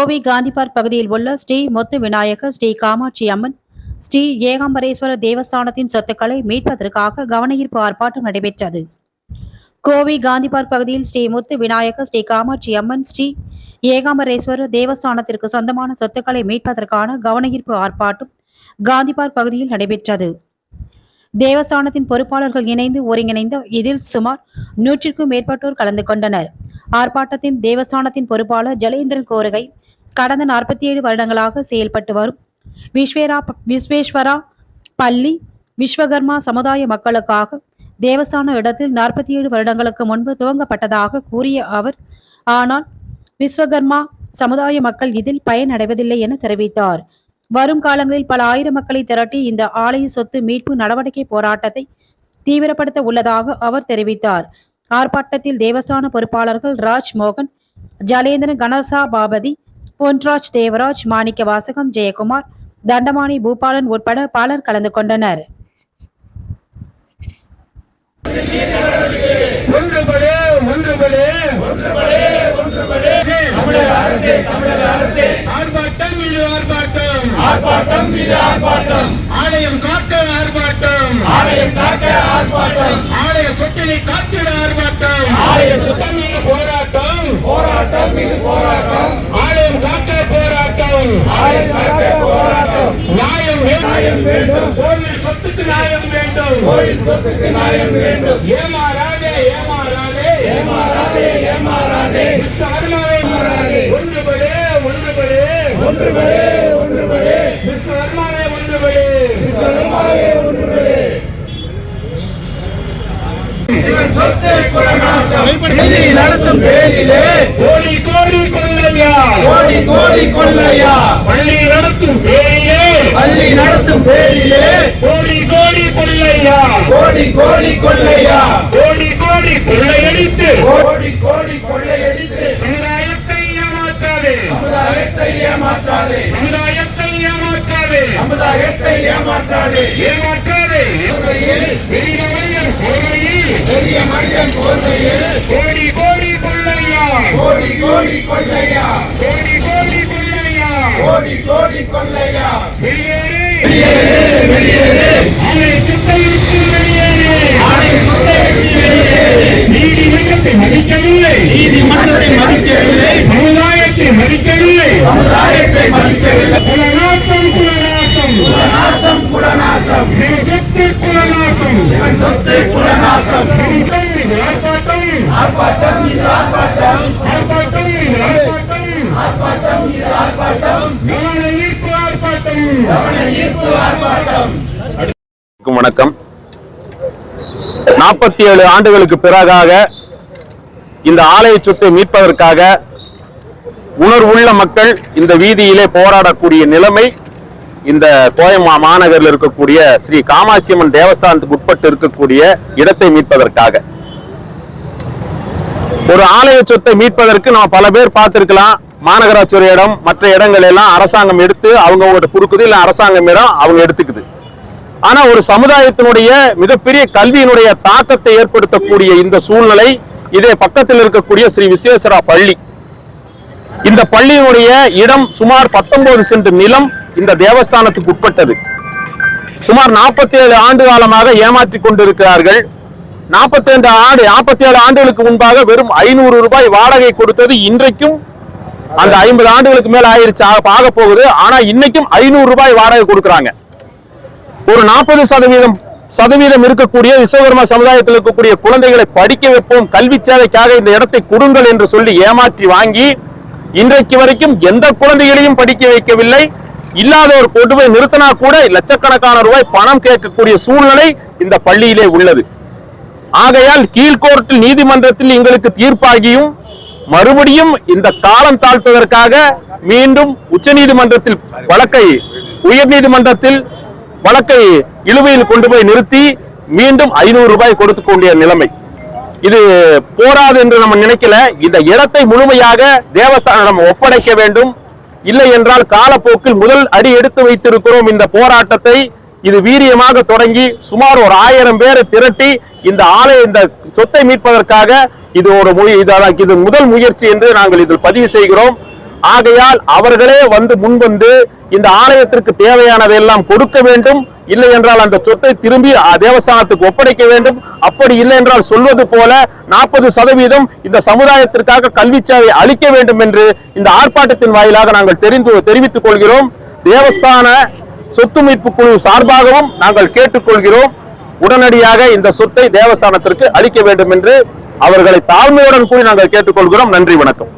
கோவை காந்திபார்க் பகுதியில் உள்ள ஸ்ரீ முத்து விநாயகர் ஸ்ரீ காமாட்சி அம்மன் ஸ்ரீ ஏகாம்பரேஸ்வரர் தேவஸ்தானத்தின் சொத்துக்களை மீட்பதற்காக கவனஈர்ப்பு ஆர்ப்பாட்டம் நடைபெற்றது. கோவை காந்திபார்க் பகுதியில் ஸ்ரீ முத்து விநாயகர் ஸ்ரீ காமாட்சி அம்மன் ஸ்ரீ ஏகாம்பரேஸ்வரர் தேவஸ்தானத்திற்கு சொந்தமான சொத்துக்களை மீட்பதற்கான கவனஈர்ப்பு ஆர்ப்பாட்டம் காந்திபார்க் பகுதியில் நடைபெற்றது. தேவஸ்தானத்தின் பொறுப்பாளர்கள் இணைந்து ஒருங்கிணைந்த இதில் சுமார் நூற்றிற்கும் மேற்பட்டோர் கலந்து கொண்டனர். ஆர்ப்பாட்டத்தின் தேவஸ்தானத்தின் பொறுப்பாளர் ஜலேந்திரன் கோருகை கடந்த நாற்பத்தி ஏழு வருடங்களாக செயல்பட்டு வரும். விஸ்வேரா விஸ்வேஸ்வரா பள்ளி விஸ்வகர்மா சமுதாய மக்களுக்காக தேவஸ்தான இடத்தில் நாற்பத்தி ஏழு வருடங்களுக்கு முன்பு துவங்கப்பட்டதாக கூறிய அவர் ஆனால் விஸ்வகர்மா சமுதாய மக்கள் இதில் பயனடைவதில்லை என தெரிவித்தார். வரும் காலங்களில் பல ஆயிரம் மக்களை திரட்டி இந்த ஆலய சொத்து மீட்பு நடவடிக்கை போராட்டத்தை தீவிரப்படுத்த உள்ளதாக அவர் தெரிவித்தார். ஆர்ப்பாட்டத்தில் தேவஸ்தான பொறுப்பாளர்கள் ராஜ் மோகன் ஜலேந்திரன் கணசா பாபதி பொன்ராஜ் தேவராஜ் மாணிக்க வாசகம் ஜெயக்குமார் தண்டமாணி பூபாலன் உட்பட பலர் கலந்து கொண்டனர். ஒன்றுபடு ஒன்றுபடு ஒன்றுபடு தமிழக அரசே. ஆர்ப்பாட்டம் இது சொத்துக்கு நியாயம் வேண்டும். ஏமாறாதே ஏமாறாதே. ஏமாறாதே ஏமாறாதே. விஸ்வகர்மாவே ஒன்றுபடு ஒன்றுபடு. ஒன்றுபடு ஒன்றுபடு. ஒன்றுபடு. விஸ்வகர்மாவே ஒன்றுபடு. சொத்து குலநாசம் செல்வி நடத்தும் பேரிலே கோடி கோடி கொள்ளையா? கோடி கோடி கொள்ளையா? பள்ளி நடத்தும் பேரிலே பள்ளி நடத்தும் பேரிலே கோடி கோடி கொள்ளையா? கோடி கோடி கொள்ளையா? கோடி கோடி கொள்ளையடித்து. கோடி கோடி கொள்ளையடித்து. சமுதாயத்தை ஏமாற்றாதே. சமுதாயத்தை ஏமாற்றாதே. சமுதாயத்தை ஏமாற்றாதே. சமுதாயத்தை ஏமாற்றாதே. ஏமாற்றாதே. பெரிய மனிதன் கோவையில் பெரிய மனிதன் போர்வையில் கோடி கோடி கொள்ளையா. கோடி கோடி கொள்ளையா. கோடி கோடி கொள்ளையா. கோடி கோடி கொள்ளையா. வெளியேறு ஆலய மதிக்கவில்லை. நீதிமன்றத்தை மதிக்கவில்லை. சமுதாயத்தை மதிக்கவில்லை. சமுதாயத்தை மதிக்கவில்லை. குலநாசம் குலநாசம். குலநாசம் குலநாசம். சிவசத்து குலநாசம். சிவன் சொத்து குலநாசம். சிரித்தம் இது ஆர்ப்பாட்டம். ஆர்ப்பாட்டம் இது ஆர்ப்பாட்டம். ஆர்ப்பாட்டம் இது ஆர்ப்பாட்டம். ஆர்ப்பாட்டம் இது ஆர்ப்பாட்டம். கவன ஈர்ப்பு ஆர்ப்பாட்டம். கவன ஈர்ப்பு ஆர்ப்பாட்டம். வணக்கம். நாற்பத்தி ஏழு ஆண்டுகளுக்கு பிறகாக இந்த ஆலய சொத்தை மீட்பதற்காக உணர்வுள்ள மக்கள் இந்த வீதியிலே போராடக்கூடிய நிலைமை இந்த கோயமா மாநகரில் இருக்கக்கூடிய ஸ்ரீ காமாட்சியம்மன் தேவஸ்தானத்துக்கு உட்பட்டு இருக்கக்கூடிய இடத்தை மீட்பதற்காக. ஒரு ஆலய சொத்தை மீட்பதற்கு நம்ம பல பேர் பார்த்திருக்கலாம். மாநகராட்சி இடம் மற்ற இடங்கள் எல்லாம் அரசாங்கம் எடுத்து அவங்க அவங்ககிட்ட கொடுக்குது இல்ல அரசாங்கம் இடம் அவங்க எடுத்துக்குது. ஆனா ஒரு சமுதாயத்தினுடைய மிகப்பெரிய கல்வியினுடைய தாக்கத்தை ஏற்படுத்தக்கூடிய இந்த சூழ்நிலை இதே பக்கத்தில் இருக்கக்கூடிய ஸ்ரீ விஸ்வேஸ்வரா பள்ளி. இந்த பள்ளியினுடைய இடம் சுமார் 19 சென்ட் நிலம் இந்த தேவஸ்தானத்துக்கு உட்பட்டது. சுமார் 47 ஆண்டு காலமாக ஏமாற்றி கொண்டிருக்கிறார்கள். 42 ஆண்டு 47 ஆண்டுகளுக்கு முன்பாக வெறும் ஐநூறு ரூபாய் வாடகை கொடுத்தது இன்றைக்கும் அந்த ஐம்பது ஆண்டுகளுக்கு மேல ஆயிருச்சு ஆக- ஆக போகுது. ஆனா இன்னைக்கும் ஐநூறு ரூபாய் வாடகை கொடுக்குறாங்க. ஒரு நாற்பது சதவீதம் சதவீதம் இருக்கக்கூடிய விஸ்வகர்மா சமுதாயத்தில் இருக்கக்கூடிய குழந்தைகளை படிக்க வைப்போம். கல்வி சேவைக்காக இந்த இடத்தை கொடுங்கள் என்று சொல்லி ஏமாற்றி வாங்கி இன்றைக்கு வரைக்கும் எந்த குழந்தைகளையும் படிக்க வைக்கவில்லை. இல்லாத ஒரு கொண்டு போய் நிறுத்தினா கூட லட்சக்கணக்கான ரூபாய் பணம் கேட்கக்கூடிய சூழ்நிலை இந்த பள்ளியிலே உள்ளது. ஆகையால் கீழ்கோர்ட்டில் நீதிமன்றத்தில் எங்களுக்கு தீர்ப்பாகியும் மறுபடியும் இந்த காலம் தாழ்த்துவதற்காக மீண்டும் உச்சநீதிமன்றத்தில் வழக்கை உயர் நீதிமன்றத்தில் வழக்கை இழுவையில் கொண்டு போய் நிறுத்தி மீண்டும் ஐநூறு ரூபாய் கொடுத்து கொண்டிய நிலைமை. இது போராது என்று நம்ம நினைக்கல. இந்த இடத்தை முழுமையாக தேவஸ்தானம் ஒப்படைக்க வேண்டும். இல்லை என்றால் காலப்போக்கில் முதல் அடி எடுத்து வைத்திருக்கிறோம் இந்த போராட்டத்தை. இது வீரியமாக தொடங்கி சுமார் ஒரு ஆயிரம் பேரை திரட்டி இந்த ஆலை இந்த சொத்தை மீட்பதற்காக இது ஒரு இது முதல் முயற்சி என்று நாங்கள் இதில் பதிவு செய்கிறோம். ஆகையால் அவர்களே வந்து முன்வந்து இந்த ஆலயத்திற்கு தேவையானதையெல்லாம் கொடுக்க வேண்டும். இல்லை என்றால் அந்த சொத்தை திரும்பி தேவஸ்தானத்துக்கு ஒப்படைக்க வேண்டும். அப்படி இல்லை என்றால் சொல்வது போல நாற்பது சதவீதம் இந்த சமுதாயத்திற்காக கல்விச்சாவை அளிக்க வேண்டும் என்று இந்த ஆர்ப்பாட்டத்தின் வாயிலாக நாங்கள் தெரிந்து தெரிவித்துக் கொள்கிறோம். தேவஸ்தான சொத்து மீட்பு குழு சார்பாகவும் நாங்கள் கேட்டுக்கொள்கிறோம். உடனடியாக இந்த சொத்தை தேவஸ்தானத்திற்கு அளிக்க வேண்டும் என்று அவர்களை தாழ்மையுடன் கூறி நாங்கள் கேட்டுக்கொள்கிறோம். நன்றி வணக்கம்.